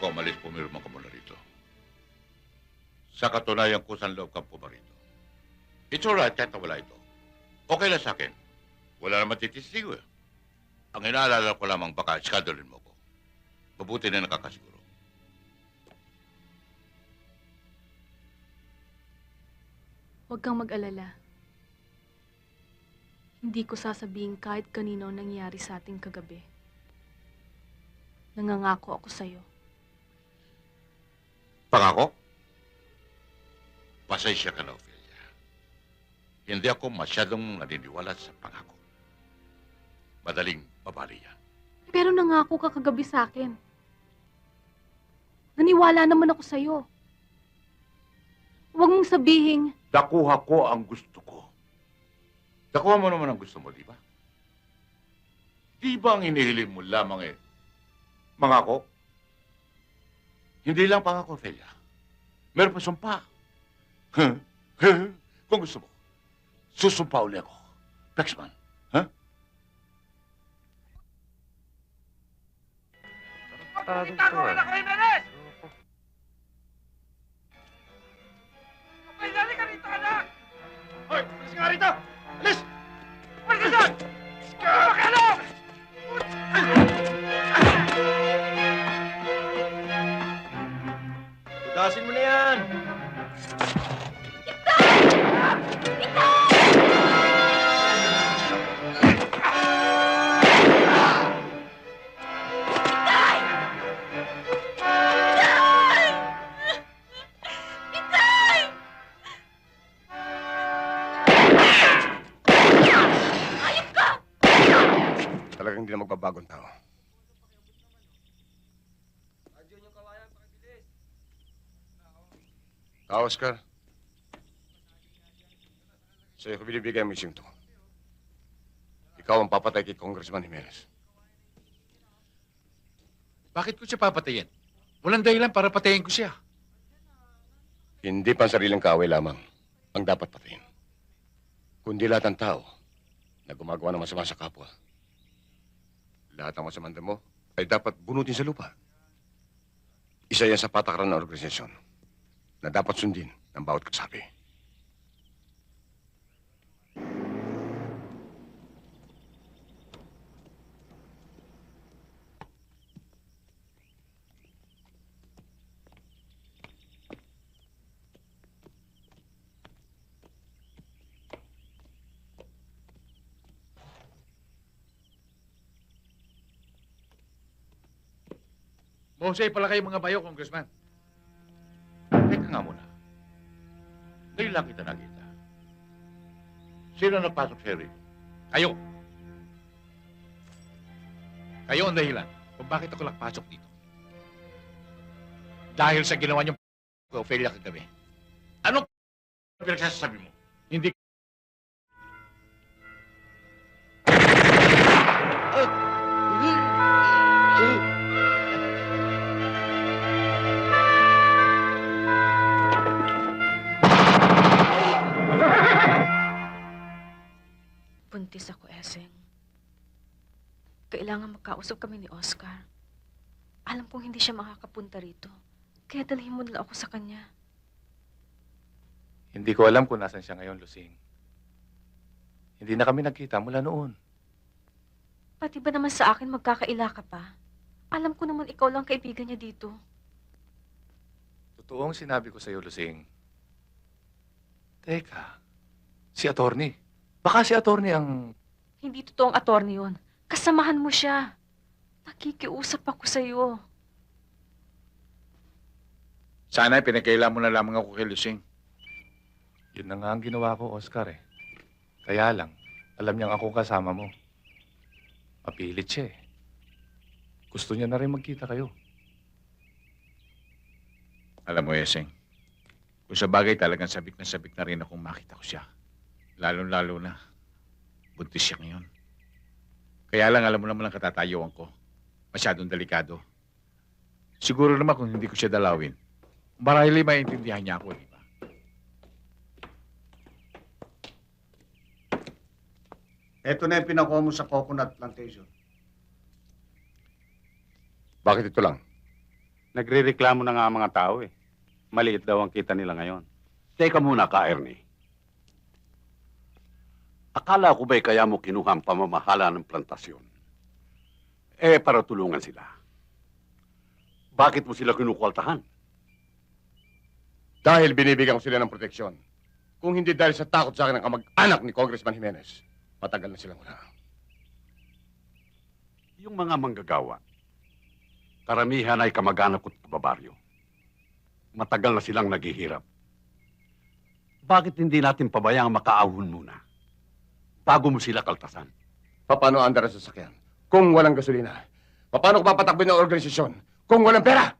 ka umalis, pumirma ka muna rito. Sa katunayan ko, saan loob kang pumarito. It's alright, kahit wala ito. Okay lang sa akin. Wala naman titisigo eh. Ang inaalala ko lamang baka skadalin mo ko. Mabuti na nakakasiguro. Huwag kang mag-alala. Hindi ko sasabihin kahit kanino ang nangyari sa ating kagabi. Nangangako ako sa'yo. Pasensya ka na, Ophelia. Hindi ako masyadong naniniwala sa pangako. Madaling mabali yan. Pero nangako ka kagabi sa akin. Naniwala naman ako sa'yo. Huwag mong sabihin, Nakuha ko ang gusto ko. Nakuha mo naman ang gusto mo, di ba? Di ba ang inihiling mo lamang eh, mangako? Hindi lang pangako, Ophelia. Meron pa sumpa. Kung gusto mo, susumpa uli ako. Pexman, ha? Itago ka na kayo, Menes! Abay, dali ka rito, anak! Hoy, alis nga rito! Alis! Alis ka dyan! Pakialam! Tutasin mo na yan! Talagang hindi na magbabagong tao. Ah, Oscar. Sa'yo ko binibigay ang mission to. Ikaw ang papatay kay Congressman Jimenez. Bakit ko siya papatayin? Walang dahilan para patayin ko siya. Hindi pa ang sariling kaaway lamang ang dapat patayin. Kundi lahat ng tao na gumagawa ng masama sa kapwa. Lahat ng masamang mo ay dapat bunutin sa lupa. Isa yan sa patakaran ng organisasyon na dapat sundin ng bawat kasabi. Mahusay pala kayo mga bayo, Congressman. Nga muna. Ngayon lang kita nakita. Sino napasok sa rin? Kayo. Kayo ang dahilan kung bakit ako nakpasok dito. Dahil sa ginawa niyong Ophelia kagabi. Ano pinagsasabi mo? Hindi Kailangan magkausap kami ni Oscar. Alam kong hindi siya makakapunta rito. Kaya dalhin mo na ako sa kanya. Hindi ko alam kung nasan siya ngayon, Lusing. Hindi na kami nagkita mula noon. Pati ba naman sa akin magkakaila ka pa? Alam ko naman ikaw lang kaibigan niya dito. Totoong sinabi ko sa iyo, Lusing. Teka, si attorney. Baka si attorney ang... Hindi totoong attorney yun. Kasamahan mo siya. Nakikiusap ako sa'yo. sana pinagkaila mo na lamang ako kay Lusing. Yun na nga ang ginawa ko, Oscar eh. Kaya lang, alam niyang ako kasama mo. Mapilit siya eh. Gusto niya na rin magkita kayo. Alam mo, Eseng, kung sa bagay talagang sabik na sabik na rin akong makita ko siya. Lalo-lalo na, buntis siya ngayon. Kaya lang, alam mo naman ang katatayuan ko. Masyadong delikado. Siguro naman kung hindi ko siya dalawin, marahil ay maintindihan niya ako, di ba? Ito na yung pinakuha mo sa coconut plantation. Bakit ito lang? Nagrereklamo na nga ang mga tao eh. Maliit daw ang kita nila ngayon. Teka muna ka, Ernie. Akala ko ba'y kaya mo kinuha ang pamamahala ng plantasyon? Eh, para tulungan sila. Bakit mo sila kinukwaltahan? Dahil binibigyan ko sila ng proteksyon. Kung hindi dahil sa takot sa akin ng kamag-anak ni Congressman Jimenez, matagal na silang wala. Yung mga manggagawa, karamihan ay kamag-anak at kababaryo. Matagal na silang naghihirap. Bakit hindi natin pabayang makaahon muna? Bago mo sila kaltasan. Paano andar ang sasakyan? Kung walang gasolina. Paano ko papatakbo ng organisasyon? Kung walang pera?